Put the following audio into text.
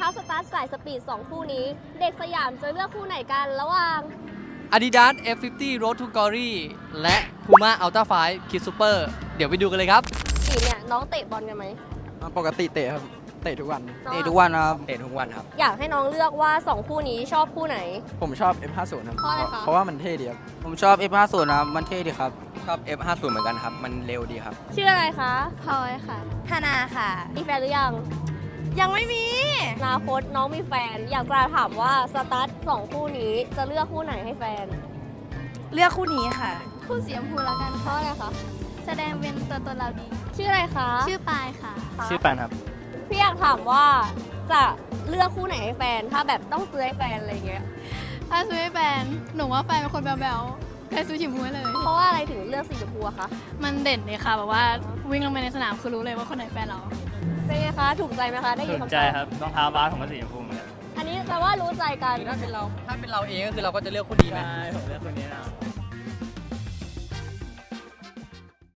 ท้าสตาร์ทสายสปีด 2 คู่นี้ เด็กสยามจะเลือกคู่ไหนกันระหว่าง Adidas F50 Road to Glory และ Puma Ultra 5 Kid Super เดี๋ยวไปดูกันเลยครับ สีเนี่ยน้องเตะบอลกันไหมปกติเตะครับ เตะทุกวันน้องเตะทุกวันครับ เตะทุกวันครับ อยากให้น้องเลือกว่า 2 คู่นี้ชอบคู่ไหน ผมชอบ F50 ครับ เพราะอะไรคะ เพราะว่ามันเท่ดีครับ ผมชอบ F50 นะครับ มันเท่ดีครับ ชอบ F50 เหมือนกันครับ มันเร็วดีครับ ชื่ออะไรคะพลอยค่ะธนาค่ะ มีแฟนหรือยัง ยังไม่มีอนาคตน้องมีแฟน อยากจะถามว่าสตาร์ทสองคู่นี้จะเลือกคู่ไหนให้แฟน เลือกคู่นี้ค่ะ คู่สีชมพูแล้วกันเพราะอะไรคะ แสดงเป็นตัวตนเราดี ชื่ออะไรคะ ชื่อปายค่ะ ชื่อปันครับ พี่อยากถามว่าจะเลือกคู่ไหนให้แฟน ถ้าแบบต้องซื้อให้แฟนอะไรอย่างเงี้ย ถ้าซื้อให้แฟน หนูว่าแฟนเป็นคนแบ๊วๆ แค่ซื้อชมพูให้เลย เพราะว่าอะไรถึงเลือกสีชมพูอะคะมันเด่นเลยค่ะแบบว่าวิ่งลงไปในสนามคือรู้เลยว่าคนไหนแฟนเรา เป็นไงคะ ถูกใจไหมคะ ได้ยิถูนกคำตอบใจครับรองเท้าบาสผมก็สีชมพูเหมือนกันอันนี้แปลว่ารู้ใจกัน ถ้าเป็นเรา ถ้าเป็นเราเองก็คือเราก็จะเลือกคู่ดีไหมใช่ผมเลือกคนนี้นะ